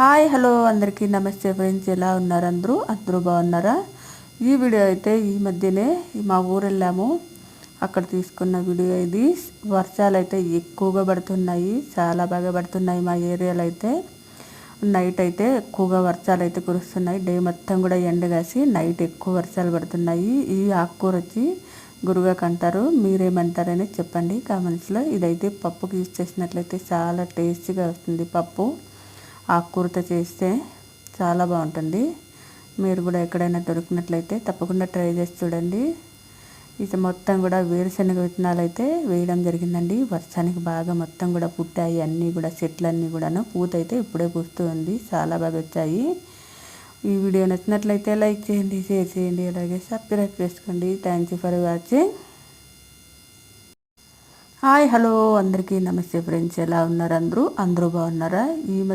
Hi hello అందరికీ నమస్తే friends. ఎలా ఉన్నారు అందరూ? అందరూ బాగున్నారా? ఈ వీడియో అయితే ఈ మధ్యనే మా ఊరు వెళ్ళాము అక్కడ తీసుకున్న వీడియో ఇది. వర్షాలు అయితే ఎక్కువగా పడుతున్నాయి. చాలా బాగా పడుతున్నాయి మా ఏరియాలో అయితే నైట్ అయితే ఎక్కువగా వర్షాలు అయితే కురుస్తున్నాయి. డే మొత్తం కూడా ఎండ కాసి నైట్ ఎక్కువ వర్షాలు పడుతున్నాయి. ఈ ఆకుకూర వచ్చి గురుగా కంటారు. మీరేమంటారని చెప్పండి. కామెంట్స్లో ఇదైతే పప్పుకి యూజ్ చేసినట్లయితే చాలా టేస్టీగా వస్తుంది పప్పు. ఆకుకూరతో చేస్తే చాలా బాగుంటుంది. మీరు కూడా ఎక్కడైనా దొరికినట్లయితే తప్పకుండా ట్రై చేసి చూడండి. ఇది మొత్తం కూడా వేరుశనగ విత్తనాలు అయితే వేయడం జరిగిందండి. వర్షానికి బాగా మొత్తం కూడా పుట్టాయి. అన్నీ కూడా చెట్లన్నీ కూడాను పూత అయితే ఇప్పుడే పూస్తూ ఉంది. చాలా బాగా వచ్చాయి. ఈ వీడియో నచ్చినట్లయితే లైక్ చేయండి షేర్ చేయండి అలాగే సబ్స్క్రైబ్ చేసుకోండి. Thank you for watching. Hi hello. అందరికీ నమస్తే ఫ్రెండ్స్. ఎలా ఉన్నారు అందరూ? అందరూ బాగున్నారా? ఈ